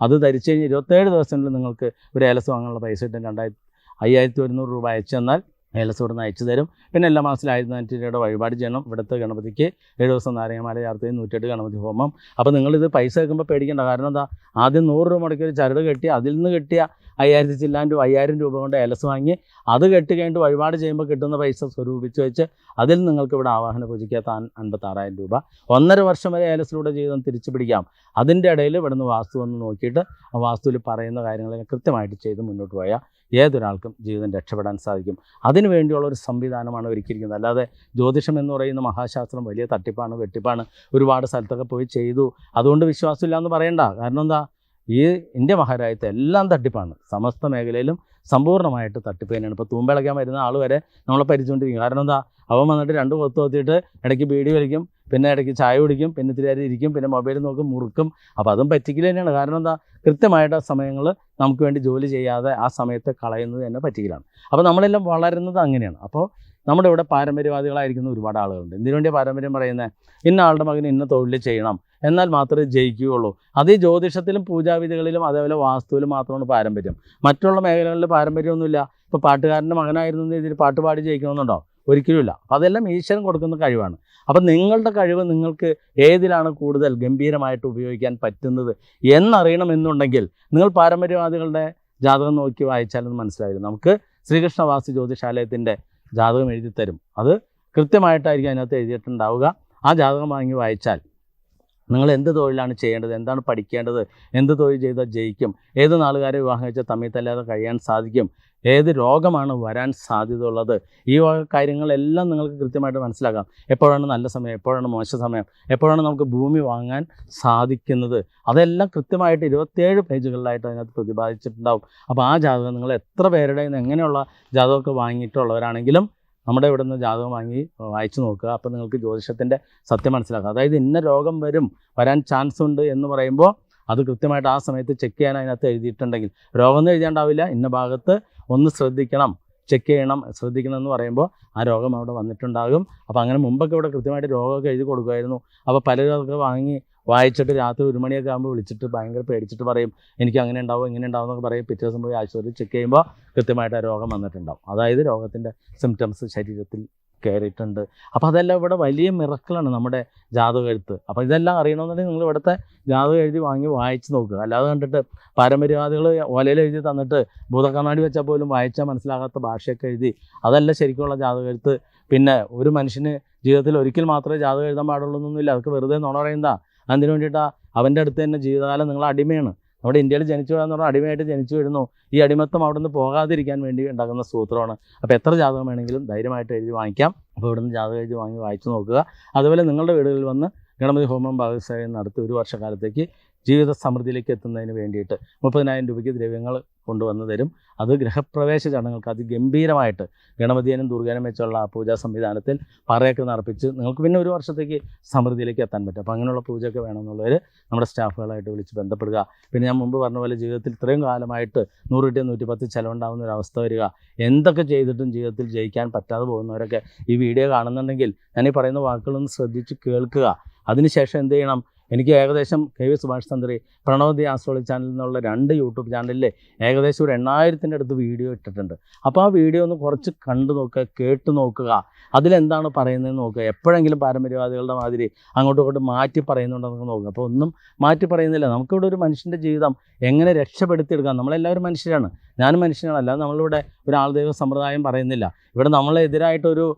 Speaker 1: അത് ധരിച്ചു കഴിഞ്ഞ് ഇരുപത്തേഴ് ദിവസത്തിനുള്ളിൽ നിങ്ങൾക്ക് ഒരു ഏലസ് വാങ്ങാനുള്ള പൈസ കിട്ടും. രണ്ടായിരത്തി അയ്യായിരത്തി ഒരുന്നൂറ് രൂപ അയച്ചു തന്നാൽ ഏലസ് നിന്ന് അയച്ചു തരും. പിന്നെ എല്ലാ മാസത്തിലും ആയിരത്തി നാനൂറ്റി രൂപയുടെ വഴിപാട് ചെയ്യണം. ഇവിടുത്തെ ഗണപതിക്ക് ഏഴ് ദിവസം നാരങ്ങമാല ചേർത്ത് നൂറ്റെട്ട് ഗണപതി ഹോമം. അപ്പോൾ നിങ്ങളിത് പൈസ വെക്കുമ്പോൾ പേടിക്കേണ്ട. കാരണം എന്താ? ആദ്യം നൂറ് രൂപ മുടക്കി ഒരു ചരട് കെട്ടി അതിൽ നിന്ന് കിട്ടിയ അയ്യായിരത്തി ചില്ലാൻ രൂപ അയ്യായിരം രൂപ കൊണ്ട് ഏലസ് വാങ്ങി അത് കെട്ടി കഴിഞ്ഞിട്ട് വഴിപാട് ചെയ്യുമ്പോൾ കിട്ടുന്ന പൈസ സ്വരൂപിച്ച് വെച്ച് അതിൽ നിങ്ങൾക്ക് ഇവിടെ ആവാഹന പൂജയ്ക്ക് താൻ അൻപത്താറായിരം രൂപ. ഒന്നര വർഷം വരെ ഏലസിലൂടെ ജീവിതം തിരിച്ചു പിടിക്കാം. അതിന്റെ ഇടയിൽ ഇവിടുന്ന് വാസ്തു വന്ന് നോക്കിയിട്ട് ആ വാസ്തുവിൽ പറയുന്ന കാര്യങ്ങളെ കൃത്യമായിട്ട് ചെയ്ത് മുന്നോട്ട് പോയാൽ ഏതൊരാൾക്കും ജീവിതം രക്ഷപ്പെടാൻ സാധിക്കും. അതിനു വേണ്ടിയുള്ള ഒരു സംവിധാനമാണ് ഒരുക്കിയിരിക്കുന്നത്. അല്ലാതെ ജ്യോതിഷം എന്ന് പറയുന്ന മഹാശാസ്ത്രം വലിയ തട്ടിപ്പാണ് വെട്ടിപ്പാണ്. ഒരുപാട് സ്ഥലത്തൊക്കെ പോയി ചെയ്തു. അതുകൊണ്ട് വിശ്വാസമില്ല എന്ന് പറയണ്ട. കാരണം എന്താ? ഈ ഇന്ത്യ മഹാരാജ്യത്തെ എല്ലാം തട്ടിപ്പാണ്. സമസ്ത മേഖലയിലും സമ്പൂർണമായിട്ട് തട്ടിപ്പ് തന്നെയാണ്. ഇപ്പോൾ തൂമ്പിളയ്ക്കാൻ വരുന്ന ആൾ വരെ നമ്മളെ പരിച്ചുകൊണ്ടിരിക്കും കാരണം എന്താ? അവൻ വന്നിട്ട് രണ്ട് പുറത്ത് കൊത്തിയിട്ട് ഇടയ്ക്ക് ബീഡി വലിക്കും പിന്നെ ഇടയ്ക്ക് ചായ കുടിക്കും പിന്നെ ഇത്തിരി ഇരിക്കും പിന്നെ മൊബൈൽ നോക്കും മുറുക്കും. അപ്പോൾ അതും പറ്റിക്കൽ തന്നെയാണ്. കാരണം എന്താ? കൃത്യമായിട്ട് ആ സമയങ്ങൾ നമുക്ക് വേണ്ടി ജോലി ചെയ്യാതെ ആ സമയത്ത് കളയുന്നത് തന്നെ പറ്റുകയാണ് അപ്പോൾ നമ്മളെല്ലാം വളരുന്നത് അങ്ങനെയാണ്. അപ്പോൾ നമ്മുടെ ഇവിടെ പാരമ്പര്യവാദികളായിരിക്കുന്ന ഒരുപാട് ആളുകളുണ്ട്. എന്തിനു വേണ്ടി പാരമ്പര്യം പറയുന്നത് ഇന്ന ആളുടെ മകൻ ഇന്ന തൊഴിൽ ചെയ്യണം എന്നാൽ മാത്രമേ ജയിക്കുകയുള്ളൂ. അത് ഈ ജ്യോതിഷത്തിലും പൂജാവിധികളിലും അതേപോലെ വാസ്തുവിലും മാത്രമാണ് പാരമ്പര്യം. മറ്റുള്ള മേഖലകളിൽ പാരമ്പര്യമൊന്നുമില്ല. ഇപ്പോൾ പാട്ടുകാരന്റെ മകനായിരുന്നു ഇതിൽ പാട്ട് പാടി ജയിക്കണമെന്നുണ്ടോ? ഒരിക്കലുമില്ല. അപ്പോൾ അതെല്ലാം ഈശ്വരൻ കൊടുക്കുന്ന കഴിവാണ്. അപ്പം നിങ്ങളുടെ കഴിവ് നിങ്ങൾക്ക് ഏതിലാണ് കൂടുതൽ ഗംഭീരമായിട്ട് ഉപയോഗിക്കാൻ പറ്റുന്നത് എന്നറിയണമെന്നുണ്ടെങ്കിൽ നിങ്ങൾ പാരമ്പര്യവാദികളുടെ ജാതകം നോക്കി വായിച്ചാലത് മനസ്സിലായിരുന്നു നമുക്ക് ശ്രീകൃഷ്ണവാസി ജ്യോതിഷാലയത്തിന്റെ ജാതകം എഴുതി തരും. അത് കൃത്യമായിട്ടായിരിക്കും അതിനകത്ത് എഴുതിയിട്ടുണ്ടാവുക. ആ ജാതകം വാങ്ങി വായിച്ചാൽ നിങ്ങൾ എന്ത് തൊഴിലാണ് ചെയ്യേണ്ടത്? എന്താണ് പഠിക്കേണ്ടത്? എന്ത് തൊഴിൽ ചെയ്താൽ ജയിക്കും? ഏത് നാളുകാരെ വിവാഹം കഴിച്ചാൽ തമ്മിൽ തല്ലാതെ കഴിയാൻ സാധിക്കും? ഏത് രോഗമാണ് വരാൻ സാധ്യതയുള്ളത്? ഈ കാര്യങ്ങളെല്ലാം നിങ്ങൾക്ക് കൃത്യമായിട്ട് മനസ്സിലാക്കാം. എപ്പോഴാണ് നല്ല സമയം? എപ്പോഴാണ് മോശ സമയം? എപ്പോഴാണ് നമുക്ക് ഭൂമി വാങ്ങാൻ സാധിക്കുന്നത്? അതെല്ലാം കൃത്യമായിട്ട് ഇരുപത്തേഴ് പേജുകളിലായിട്ട് അതിനകത്ത് പ്രതിപാദിച്ചിട്ടുണ്ടാവും. അപ്പോൾ ആ ജാതകം നിങ്ങൾ എത്ര പേരുടെ എങ്ങനെയുള്ള ജാതകമൊക്കെ വാങ്ങിയിട്ടുള്ളവരാണെങ്കിലും നമ്മുടെ ഇവിടെ നിന്ന് ജാതകം വാങ്ങി വായിച്ചു നോക്കുക. അപ്പോൾ നിങ്ങൾക്ക് ജ്യോതിഷത്തിന്റെ സത്യം മനസ്സിലാക്കുക അതായത് ഇന്ന രോഗം വരും വരാൻ ചാൻസ് ഉണ്ട് എന്ന് പറയുമ്പോൾ അത് കൃത്യമായിട്ട് ആ സമയത്ത് ചെക്ക് ചെയ്യാൻ അതിനകത്ത് എഴുതിയിട്ടുണ്ടെങ്കിൽ. രോഗം എന്ന് എഴുതിയാണ്ടാവില്ല ഇന്ന ഭാഗത്ത് ഒന്ന് ശ്രദ്ധിക്കണം. ചെക്ക് ചെയ്യണം. ശ്രദ്ധിക്കണം എന്ന് പറയുമ്പോൾ ആ രോഗം അവിടെ വന്നിട്ടുണ്ടാകും. അപ്പോൾ അങ്ങനെ മുമ്പൊക്കെ ഇവിടെ കൃത്യമായിട്ട് രോഗമൊക്കെ എഴുതി കൊടുക്കുമായിരുന്നു. അപ്പോൾ പലരും വാങ്ങി വായിച്ചിട്ട് രാത്രി ഒരു മണിയൊക്കെ ആകുമ്പോൾ വിളിച്ചിട്ട് ഭയങ്കര പേടിച്ചിട്ട് പറയും എനിക്ക് അങ്ങനെ ഉണ്ടാവും ഇങ്ങനെ ഉണ്ടാവും എന്നൊക്കെ പറയും. പിറ്റേ ദിവസം പോയി ആശുപത്രി ചെക്ക് ചെയ്യുമ്പോൾ കൃത്യമായിട്ട് ആ രോഗം വന്നിട്ടുണ്ടാവും. അതായത് രോഗത്തിന്റെ സിംറ്റംസ് ശരീരത്തിൽ കയറിയിട്ടുണ്ട് അപ്പോൾ അതെല്ലാം ഇവിടെ വലിയ മിറക്കളാണ് നമ്മുടെ ജാതക എഴുത്ത്. അപ്പോൾ ഇതെല്ലാം അറിയണമെന്നുണ്ടെങ്കിൽ നിങ്ങൾ ഇവിടുത്തെ ജാതകം എഴുതി വാങ്ങി വായിച്ച് നോക്കുക. അല്ലാതെ കണ്ടിട്ട് പാരമ്പര്യവാദികൾ ഒലയിൽ എഴുതി തന്നിട്ട് ഭൂതക്കണ്ണാടി വെച്ചാൽ പോലും വായിച്ചാൽ മനസ്സിലാകാത്ത ഭാഷയൊക്കെ എഴുതി അതല്ല ശരിക്കുള്ള ജാതക എഴുത്ത്. പിന്നെ ഒരു മനുഷ്യന് ജീവിതത്തിൽ ഒരിക്കൽ മാത്രമേ ജാതകം എഴുതാൻ പാടുള്ളൂ എന്നൊന്നുമില്ല. അതൊക്കെ വെറുതെ നുണ പറയുന്നതാ. അതിന് വേണ്ടിയിട്ടാണ് അവന്റെ അടുത്ത് തന്നെ ജീവിതകാലം നിങ്ങൾ അടിമയാണ്. നമ്മുടെ ഇന്ത്യയിൽ ജനിച്ചു വരാന്ന് പറഞ്ഞാൽ അടിമയായിട്ട് ജനിച്ചു വീഴുന്നു ഈ അടിമത്തം അവിടെ നിന്ന് പോകാതിരിക്കാൻ വേണ്ടി ഉണ്ടാക്കുന്ന സൂത്രമാണ്. അപ്പോൾ എത്ര ജാതകം വേണമെങ്കിലും ധൈര്യമായിട്ട് എഴുതി വാങ്ങിക്കാം. അപ്പോൾ ഇവിടുന്ന് ജാതകം എഴുതി വാങ്ങി വായിച്ചു നോക്കുക. അതുപോലെ നിങ്ങളുടെ വീടുകളിൽ വന്ന് ഗണപതി ഹോമം ഭാഗസ്വായം നടത്തി ഒരു വർഷക്കാലത്തേക്ക് ജീവിത സമൃദ്ധിയിലേക്ക് എത്തുന്നതിന് വേണ്ടിയിട്ട് മുപ്പതിനായിരം രൂപയ്ക്ക് ദ്രവ്യങ്ങൾ കൊണ്ടുവന്ന് തരും. അത് ഗൃഹപ്രവേശ ചടങ്ങുകൾക്ക് അതിഗംഭീരമായിട്ട് ഗണപതിയനും ദുർഗാനും വെച്ചുള്ള ആ പൂജാ സംവിധാനത്തിൽ പറയൊക്കെ നടപ്പിച്ച് നിങ്ങൾക്ക് പിന്നെ ഒരു വർഷത്തേക്ക് സമൃദ്ധിയിലേക്ക് എത്താൻ പറ്റും. അപ്പോൾ അങ്ങനെയുള്ള പൂജയൊക്കെ വേണമെന്നുള്ളവർ നമ്മുടെ സ്റ്റാഫുകളായിട്ട് വിളിച്ച് ബന്ധപ്പെടുക. പിന്നെ ഞാൻ മുമ്പ് പറഞ്ഞ പോലെ ജീവിതത്തിൽ ഇത്രയും കാലമായിട്ട് നൂറ് കിട്ടിയ നൂറ്റി ചിലവുണ്ടാകുന്ന ഒരു അവസ്ഥ വരിക. എന്തൊക്കെ ചെയ്തിട്ടും ജീവിതത്തിൽ ജയിക്കാൻ പറ്റാതെ പോകുന്നവരൊക്കെ ഈ വീഡിയോ കാണുന്നുണ്ടെങ്കിൽ ഞാൻ ഈ പറയുന്ന വാക്കുകളൊന്ന് ശ്രദ്ധിച്ച് കേൾക്കുക. അതിനുശേഷം എന്ത് ചെയ്യണം? എനിക്ക് ഏകദേശം കെ വി സുഭാഷ് തന്ത്രി പ്രണവതി ആസ്ട്രോളജി ചാനലിൽ നിന്നുള്ള രണ്ട് യൂട്യൂബ് ചാനലിൽ ഏകദേശം ഒരു എണ്ണായിരത്തിന്റെ അടുത്ത് വീഡിയോ ഇട്ടിട്ടുണ്ട്. അപ്പോൾ ആ വീഡിയോ ഒന്ന് കുറച്ച് കണ്ടു നോക്കുക കേട്ട് നോക്കുക. അതിലെന്താണ് പറയുന്നതെന്ന് നോക്കുക. എപ്പോഴെങ്കിലും പാരമ്പര്യവാദികളുടെ മാതിരി അങ്ങോട്ടും ഇങ്ങോട്ടും മാറ്റി പറയുന്നുണ്ടെന്നൊക്കെ നോക്കുക. അപ്പോൾ ഒന്നും മാറ്റി പറയുന്നില്ല. നമുക്കിവിടെ ഒരു മനുഷ്യന്റെ ജീവിതം എങ്ങനെ രക്ഷപ്പെടുത്തിയെടുക്കാം? നമ്മളെല്ലാവരും മനുഷ്യരാണ്. ഞാനും മനുഷ്യനാണ്. അല്ലാതെ നമ്മളിവിടെ ഒരു ആൾദൈവ സമ്പ്രദായം പറയുന്നില്ല. ഇവിടെ നമ്മളെതിരായിട്ടൊരു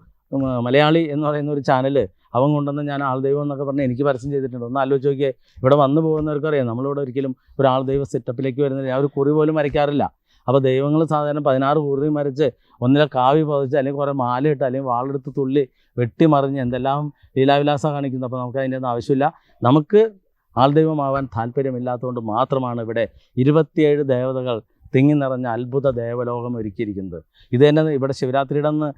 Speaker 1: മലയാളി എന്ന് പറയുന്ന ഒരു ചാനൽ അവൻ കൊണ്ടുവന്ന് ഞാൻ ആൾദൈവം എന്നൊക്കെ പറഞ്ഞ് എനിക്ക് പരസ്യം ചെയ്തിട്ടുണ്ട്. ഒന്ന് ആലോചിച്ച് നോക്കിയേ ഇവിടെ വന്നു പോകുന്നവർക്ക് അറിയാം നമ്മളിവിടെ ഒരിക്കലും ഒരു ആൾദൈവ സെറ്റപ്പിലേക്ക് വരുന്നില്ല. ഒരു കുറി പോലും വരയ്ക്കാറില്ല. അപ്പോൾ ദൈവങ്ങൾ സാധാരണ പതിനാറ് കുറി വരച്ച് ഒന്നിലെ കാവി പതിച്ച് അല്ലെങ്കിൽ കുറേ മാലയിട്ട് അല്ലെങ്കിൽ വാളെടുത്ത് തുള്ളി വെട്ടിമറിഞ്ഞ് എന്തെല്ലാം ലീലാവിലാസം കാണിക്കുന്നു. അപ്പോൾ നമുക്ക് അതിന്റെ ഒന്നും ആവശ്യമില്ല. നമുക്ക് ആൾദൈവമാവാൻ താല്പര്യമില്ലാത്തതുകൊണ്ട് മാത്രമാണ് ഇവിടെ ഇരുപത്തിയേഴ് ദേവതകൾ തിങ്ങി നിറഞ്ഞ അത്ഭുത ദേവലോകം ഒരുക്കിയിരിക്കുന്നത്. ഇത് തന്നെ ഇവിടെ ശിവരാത്രിയുടെ അന്ന്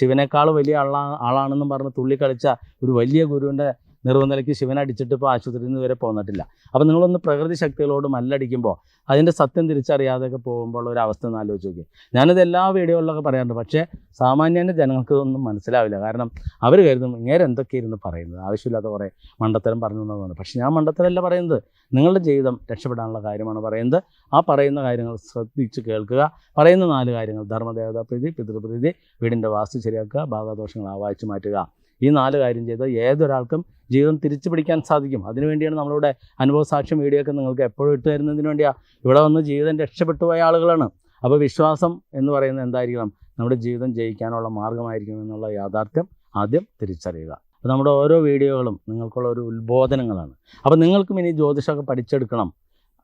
Speaker 1: ശിവനേക്കാൾ വലിയ ആളാ ആളാണെന്നും പറഞ്ഞ് തുള്ളിക്കളിച്ച ഒരു വലിയ ഗുരുവിന്റെ നിർവനിലയ്ക്ക് ശിവൻ അടിച്ചിട്ട് ഇപ്പോൾ ആശുപത്രിയിൽ നിന്ന് വരെ പോന്നിട്ടില്ല. അപ്പോൾ നിങ്ങളൊന്ന് പ്രകൃതി ശക്തികളോട് മല്ലടിക്കുമ്പോൾ അതിന്റെ സത്യം തിരിച്ചറിയാതെയൊക്കെ പോകുമ്പോൾ ഒരു അവസ്ഥ ഒന്ന് ആലോചിച്ച് നോക്കി ഞാനിത് എല്ലാ വീഡിയോകളിലൊക്കെ പറയാറുണ്ട്. പക്ഷേ സാമാന്യന്റെ ജനങ്ങൾക്ക് ഇതൊന്നും മനസ്സിലാവില്ല. കാരണം അവർ കരുതും ഇങ്ങനെ എന്തൊക്കെ ഇരുന്ന് പറയുന്നത്? ആവശ്യമില്ലാത്ത കുറേ മണ്ടത്തരം പറഞ്ഞു എന്നതാണ് പക്ഷേ ഞാൻ മണ്ടത്തരമല്ല പറയുന്നത്. നിങ്ങളുടെ ജീവിതം രക്ഷപ്പെടാനുള്ള കാര്യമാണ് പറയുന്നത്. ആ പറയുന്ന കാര്യങ്ങൾ ശ്രദ്ധിച്ച് കേൾക്കുക. പറയുന്ന നാല് കാര്യങ്ങൾ. ധർമ്മദേവതാ പ്രീതി പിതൃപ്രീതി വീടിന്റെ വാസ്തു ശരിയാക്കുക ബാധാദോഷങ്ങൾ ആവാഹിച്ച് മാറ്റുക. ഈ നാല് കാര്യം ചെയ്താൽ ഏതൊരാൾക്കും ജീവിതം തിരിച്ചു പിടിക്കാൻ സാധിക്കും. അതിനുവേണ്ടിയാണ് നമ്മളിവിടെ അനുഭവ സാക്ഷ്യം വീഡിയോ ഒക്കെ നിങ്ങൾക്ക് എപ്പോഴും ഇട്ട് തരുന്നതിന് വേണ്ടിയാണ് ഇവിടെ വന്ന് ജീവിതം രക്ഷപ്പെട്ടു പോയ ആളുകളാണ്. അപ്പോൾ വിശ്വാസം എന്ന് പറയുന്നത് എന്തായിരിക്കണം? നമ്മുടെ ജീവിതം ജയിക്കാനുള്ള മാർഗമായിരിക്കും എന്നുള്ള യാഥാർത്ഥ്യം ആദ്യം തിരിച്ചറിയുക. അപ്പോൾ നമ്മുടെ ഓരോ വീഡിയോകളും നിങ്ങൾക്കുള്ള ഒരു ഉത്ബോധനങ്ങളാണ്. അപ്പോൾ നിങ്ങൾക്കും ഇനി ജ്യോതിഷമൊക്കെ പഠിച്ചെടുക്കണം.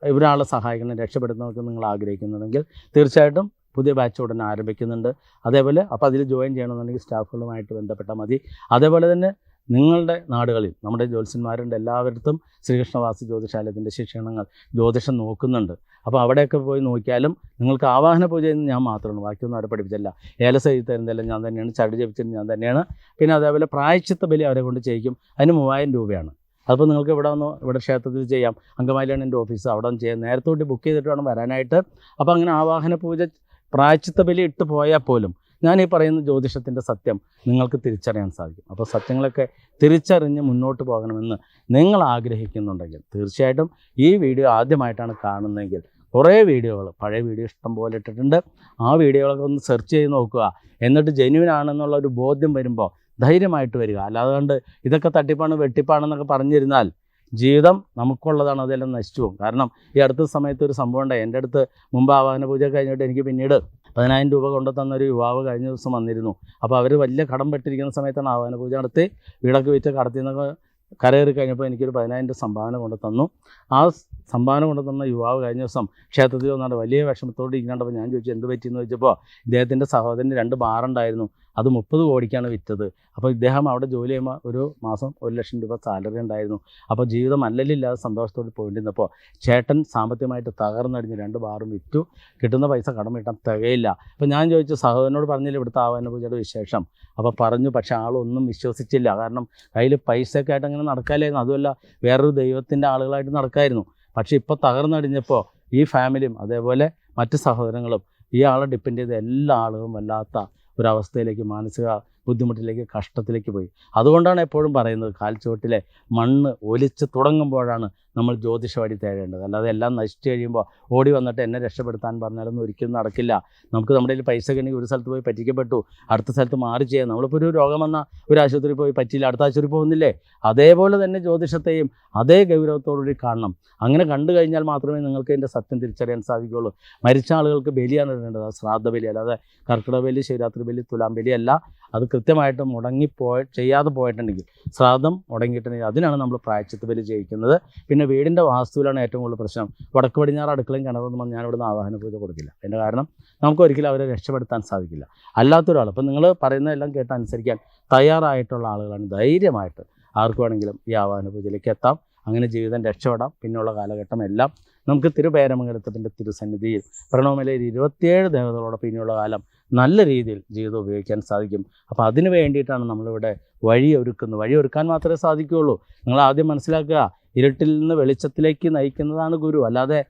Speaker 1: ഒരാളെ സഹായിക്കണം രക്ഷപ്പെടുന്നവർക്ക് നിങ്ങൾ ആഗ്രഹിക്കുന്നുണ്ടെങ്കിൽ തീർച്ചയായിട്ടും പുതിയ ബാച്ച് ഉടനെ ആരംഭിക്കുന്നുണ്ട്. അതേപോലെ അപ്പോൾ അതിൽ ജോയിൻ ചെയ്യണമെന്നുണ്ടെങ്കിൽ സ്റ്റാഫുകളുമായിട്ട് ബന്ധപ്പെട്ടാൽ മതി. അതേപോലെ തന്നെ നിങ്ങളുടെ നാടുകളിൽ നമ്മുടെ ജ്യോത്സ്യന്മാരുണ്ട് എല്ലാവരിടത്തും ശ്രീകൃഷ്ണവാസി ജ്യോതിഷാലയത്തിന്റെ ശിക്ഷണങ്ങൾ ജ്യോതിഷം നോക്കുന്നുണ്ട്. അപ്പോൾ അവിടെയൊക്കെ പോയി നോക്കിയാലും നിങ്ങൾക്ക് ആവാഹന പൂജ എന്ന് ഞാൻ മാത്രമാണ് ബാക്കിയൊന്നും അവരെ പഠിപ്പിച്ചല്ല ഏലസ എഴുതി തരുന്നതെല്ലാം ഞാൻ തന്നെയാണ് ചടി ജപിച്ചത് ഞാൻ തന്നെയാണ്. പിന്നെ അതേപോലെ പ്രായച്ചിത്ത ബലി അവരെ കൊണ്ട് ചെയ്യിക്കും. അതിന് മൂവായിരം രൂപയാണ്. അതിപ്പോൾ നിങ്ങൾക്ക് ഇവിടെ വന്ന് ഇവിടെ ക്ഷേത്രത്തിൽ ചെയ്യാം. അങ്കമാലിയാണ് എന്റെ ഓഫീസ് അവിടെ വന്ന് ചെയ്യാം. നേരത്തെ തൊട്ട് ബുക്ക് ചെയ്തിട്ട് വേണം വരാനായിട്ട്. അപ്പോൾ അങ്ങനെ ആവാഹന പൂജ പ്രായച്ചിത്ത ബലി ഇട്ട് പോയാൽ പോലും ഞാൻ ഈ പറയുന്ന ജ്യോതിഷത്തിന്റെ സത്യം നിങ്ങൾക്ക് തിരിച്ചറിയാൻ സാധിക്കും. അപ്പോൾ സത്യങ്ങളൊക്കെ തിരിച്ചറിഞ്ഞ് മുന്നോട്ട് പോകണമെന്ന് നിങ്ങൾ ആഗ്രഹിക്കുന്നുണ്ടെങ്കിൽ തീർച്ചയായിട്ടും ഈ വീഡിയോ ആദ്യമായിട്ടാണ് കാണുന്നതെങ്കിൽ കുറേ വീഡിയോകൾ പഴയ വീഡിയോ ഇഷ്ടം പോലെ ഇട്ടിട്ടുണ്ട്. ആ വീഡിയോകളൊക്കെ ഒന്ന് സെർച്ച് ചെയ്ത് നോക്കുക. എന്നിട്ട് ജെന്യൂൻ ആണെന്നുള്ള ഒരു ബോധ്യം വരുമ്പോൾ ധൈര്യമായിട്ട് വരിക. അല്ലാതെ കൊണ്ട് ഇതൊക്കെ തട്ടിപ്പാണ് വെട്ടിപ്പാണെന്നൊക്കെ പറഞ്ഞിരുന്നാൽ ജീവിതം നമുക്കുള്ളതാണ് അതെല്ലാം നശിച്ചു പോകും. കാരണം ഈ അടുത്ത സമയത്ത് ഒരു സംഭവം ഉണ്ടായി. എന്റെ അടുത്ത് മുമ്പ് ആവാഹന പൂജ കഴിഞ്ഞിട്ട് എനിക്ക് പിന്നീട് പതിനായിരം രൂപ കൊണ്ടു തന്നൊരു യുവാവ് കഴിഞ്ഞ ദിവസം വന്നിരുന്നു. അപ്പോൾ അവർ വലിയ കടം പെട്ടിരിക്കുന്ന സമയത്താണ് ആവാഹന പൂജ നടത്തി. വീടൊക്കെ വിറ്റ് കടത്തിൽ നിന്നൊക്കെ കരയേറി കഴിഞ്ഞപ്പോൾ എനിക്കൊരു പതിനായിരം രൂപ സംഭാവന കൊണ്ടു തന്നു. ആ സംഭാവന കൊണ്ടു തന്ന യുവാവ് കഴിഞ്ഞ ദിവസം ക്ഷേത്രത്തിൽ വന്നാണ്ട് വലിയ വിഷമത്തോട് ഇരിക്കണ്ടപ്പോൾ ഞാൻ ചോദിച്ചു എന്ത് പറ്റിയെന്ന്? ചോദിച്ചപ്പോൾ ഇദ്ദേഹത്തിന്റെ സഹോദരന് രണ്ട് ബാറുണ്ടായിരുന്നു അത് മുപ്പത് കോടിക്കാണ് വിറ്റത്. അപ്പോൾ ഇദ്ദേഹം അവിടെ ജോലി ചെയ്യുമ്പോൾ ഒരു മാസം ഒരു ലക്ഷം രൂപ സാലറി ഉണ്ടായിരുന്നു. അപ്പോൾ ജീവിതം അല്ലല്ലില്ലാതെ സന്തോഷത്തോട് പോയിട്ടിരുന്നപ്പോൾ ചേട്ടൻ സാമ്പത്തികമായിട്ട് തകർന്നടിഞ്ഞ് രണ്ട് ബാറും വിറ്റു. കിട്ടുന്ന പൈസ കടം വീട്ടാൻ തികയില്ല. അപ്പോൾ ഞാൻ ചോദിച്ചു സഹോദരനോട് പറഞ്ഞില്ല ഇവിടുത്തെ ആവാന പൂജയുടെ വിശേഷം? അപ്പോൾ പറഞ്ഞു പക്ഷേ ആളൊന്നും വിശ്വസിച്ചില്ല. കാരണം കയ്യിൽ പൈസയൊക്കെ ആയിട്ട് അങ്ങനെ നടക്കാലായിരുന്നു. അതുമല്ല വേറൊരു ദൈവത്തിന്റെ ആളുകളായിട്ട് നടക്കായിരുന്നു. പക്ഷേ ഇപ്പോൾ തകർന്നടിഞ്ഞപ്പോൾ ഈ ഫാമിലിയും അതേപോലെ മറ്റ് സഹോദരങ്ങളും ഈ ആളെ ഡിപ്പെൻഡ് ചെയ്ത എല്ലാ ആളുകളും വല്ലാത്ത ഒരവസ്ഥയിലേക്ക് മാനസിക ബുദ്ധിമുട്ടിലേക്ക് കഷ്ടത്തിലേക്ക് പോയി. അതുകൊണ്ടാണ് എപ്പോഴും പറയുന്നത് കാൽച്ചുവട്ടിലെ മണ്ണ് ഒലിച്ച് തുടങ്ങുമ്പോഴാണ് നമ്മൾ ജ്യോതിഷ വഴി തേടേണ്ടത്. അല്ലാതെ എല്ലാം നശിച്ചു കഴിയുമ്പോൾ ഓടി വന്നിട്ട് എന്നെ രക്ഷപ്പെടുത്താൻ പറഞ്ഞാലൊന്നും ഒരിക്കലും നടക്കില്ല. നമുക്ക് നമ്മുടെ കയ്യിൽ പൈസ കണ്ടെങ്കിൽ ഒരു സ്ഥലത്ത് പോയി പറ്റിക്കപ്പെട്ടു. അടുത്ത സ്ഥലത്ത് മാറി ചെയ്യാം. നമ്മളിപ്പോൾ ഒരു രോഗം വന്ന ഒരു ആശുപത്രി പോയി പറ്റിയില്ല അടുത്ത ആശുപത്രി പോകുന്നില്ലേ? അതേപോലെ തന്നെ ജ്യോതിഷത്തെയും അതേ ഗൗരവത്തോടുകൂടി കാണണം. അങ്ങനെ കണ്ടു കഴിഞ്ഞാൽ മാത്രമേ നിങ്ങൾക്ക് എന്റെ സത്യം തിരിച്ചറിയാൻ സാധിക്കുകയുള്ളൂ. മരിച്ച ആളുകൾക്ക് ബലിയാണ് ഇടേണ്ടത്. ശ്രാദ്ധ ബലി അല്ലാതെ കർക്കിടക ബലി ശിവരാത്രി ബലി തുലാം ബലി അല്ല. അത് കൃത്യമായിട്ട് മുടങ്ങിപ്പോയി ചെയ്യാതെ പോയിട്ടുണ്ടെങ്കിൽ ശ്രാദ്ധം മുടങ്ങിയിട്ടുണ്ടെങ്കിൽ അതിനാണ് നമ്മൾ പ്രായച്ചത്ത് ബലി ചെയ്യിക്കുന്നത് പിന്നെ വീടിന്റെ വാസ്തുവിലാണ് ഏറ്റവും കൂടുതൽ പ്രശ്നം. വടക്ക് പടിഞ്ഞാറ് അടുക്കളയും കിണറൊന്നും വന്ന് ഞാനിവിടുന്ന് ആവാഹന പൂജ കൊടുക്കില്ല. അതിന്റെ കാരണം നമുക്ക് ഒരിക്കലും അവരെ രക്ഷപ്പെടുത്താൻ സാധിക്കില്ല. അല്ലാത്തൊരാൾ അപ്പം നിങ്ങൾ പറയുന്നതെല്ലാം കേട്ട് അനുസരിക്കാൻ തയ്യാറായിട്ടുള്ള ആളുകളാണ്. ധൈര്യമായിട്ട് ആർക്ക് വേണമെങ്കിലും ഈ ആവാഹന പൂജയിലേക്ക് എത്താം. അങ്ങനെ ജീവിതം രക്ഷപ്പെടാം. പിന്നെയുള്ള കാലഘട്ടം എല്ലാം നമുക്ക് തിരുപേരമംഗലത്തിന്റെ തിരുസന്നിധിയിൽ പ്രണവമലയിൽ ഇരുപത്തിയേഴ് ദേവതകളോടൊപ്പം ഇനിയുള്ള കാലം നല്ല രീതിയിൽ ജീവിതം ഉപയോഗിക്കാൻ സാധിക്കും. അപ്പോൾ അതിന് വേണ്ടിയിട്ടാണ് നമ്മളിവിടെ വഴി ഒരുക്കുന്നത്. വഴി ഒരുക്കാൻ മാത്രമേ സാധിക്കുകയുള്ളൂ. നിങ്ങൾ ആദ്യം മനസ്സിലാക്കുക ഇരുട്ടിൽ നിന്ന് വെളിച്ചത്തിലേക്ക് നയിക്കുന്നതാണ് ഗുരു. അല്ലാതെ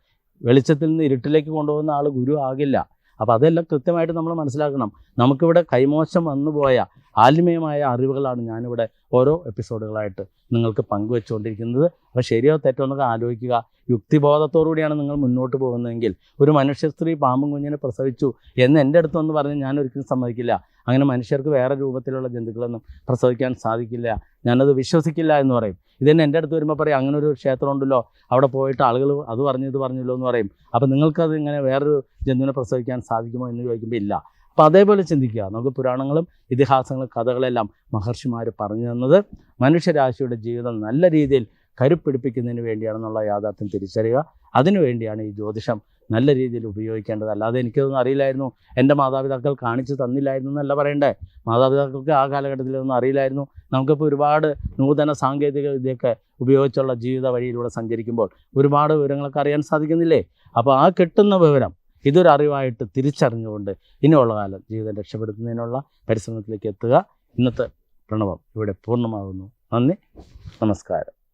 Speaker 1: വെളിച്ചത്തിൽ നിന്ന് ഇരുട്ടിലേക്ക് കൊണ്ടുപോകുന്ന ആൾ ഗുരു ആകില്ല. അപ്പോൾ അതെല്ലാം കൃത്യമായിട്ട് നമ്മൾ മനസ്സിലാക്കണം. നമുക്കിവിടെ കൈമോശം വന്നുപോയ ആത്മീയമായ അറിവുകളാണ് ഞാനിവിടെ ഓരോ എപ്പിസോഡുകളായിട്ട് നിങ്ങൾക്ക് പങ്കുവെച്ചുകൊണ്ടിരിക്കുന്നത്. അപ്പോൾ ശരിയോ തെറ്റോ എന്നൊക്കെ ആലോചിക്കുക. യുക്തിബോധത്തോടുകൂടിയാണ് നിങ്ങൾ മുന്നോട്ട് പോകുന്നതെങ്കിൽ ഒരു മനുഷ്യ സ്ത്രീ പാമ്പും കുഞ്ഞിനെ പ്രസവിച്ചു എന്ന് എന്റെ അടുത്ത് വന്ന് പറഞ്ഞ് ഞാൻ ഒരിക്കലും സമ്മതിക്കില്ല. അങ്ങനെ മനുഷ്യർക്ക് വേറെ രൂപത്തിലുള്ള ജന്തുക്കളൊന്നും പ്രസവിക്കാൻ സാധിക്കില്ല. ഞാനത് വിശ്വസിക്കില്ല എന്ന് പറയും. ഇതന്നെ എന്റെ അടുത്ത് വരുമ്പോൾ പറയും അങ്ങനെ ഒരു ക്ഷേത്രം ഉണ്ടല്ലോ അവിടെ പോയിട്ട് ആളുകൾ അത് പറഞ്ഞു ഇത് പറഞ്ഞല്ലോ എന്ന് പറയും. അപ്പോൾ നിങ്ങൾക്കത് ഇങ്ങനെ വേറൊരു ജന്തുവിനെ പ്രസവിക്കാൻ സാധിക്കുമോ എന്ന് ചോദിക്കുമ്പോൾ ഇല്ല. അപ്പോൾ അതേപോലെ ചിന്തിക്കുക. നമുക്ക് പുരാണങ്ങളും ഇതിഹാസങ്ങളും കഥകളെല്ലാം മഹർഷിമാർ പറഞ്ഞു തന്നത് മനുഷ്യരാശിയുടെ ജീവിതം നല്ല രീതിയിൽ കരുപ്പിടിപ്പിക്കുന്നതിന് വേണ്ടിയാണെന്നുള്ള യാഥാർത്ഥ്യം തിരിച്ചറിയുക. അതിനുവേണ്ടിയാണ് ഈ ജ്യോതിഷം നല്ല രീതിയിൽ ഉപയോഗിക്കേണ്ടത്. അല്ലാതെ എനിക്കതൊന്നും അറിയില്ലായിരുന്നു. എന്റെ മാതാപിതാക്കൾ കാണിച്ചു തന്നില്ലായിരുന്നു എന്നല്ല പറയണ്ടേ. മാതാപിതാക്കൾക്ക് ആ കാലഘട്ടത്തിലൊന്നും അറിയില്ലായിരുന്നു. നമുക്കിപ്പോൾ ഒരുപാട് നൂതന സാങ്കേതിക വിദ്യയൊക്കെ ഉപയോഗിച്ചുള്ള ജീവിത വഴിയിലൂടെ സഞ്ചരിക്കുമ്പോൾ ഒരുപാട് വിവരങ്ങളൊക്കെ അറിയാൻ സാധിക്കുന്നില്ലേ? അപ്പോൾ ആ കിട്ടുന്ന വിവരം ഇതൊരു അറിവായിട്ട് തിരിച്ചറിഞ്ഞുകൊണ്ട് ഇനിയുള്ള കാലം ജീവിതം രക്ഷപ്പെടുത്തുന്നതിനുള്ള പരിശ്രമത്തിലേക്ക് എത്തുക. ഇന്നത്തെ പ്രണവം ഇവിടെ പൂർണമാകുന്നു. നന്ദി. നമസ്കാരം.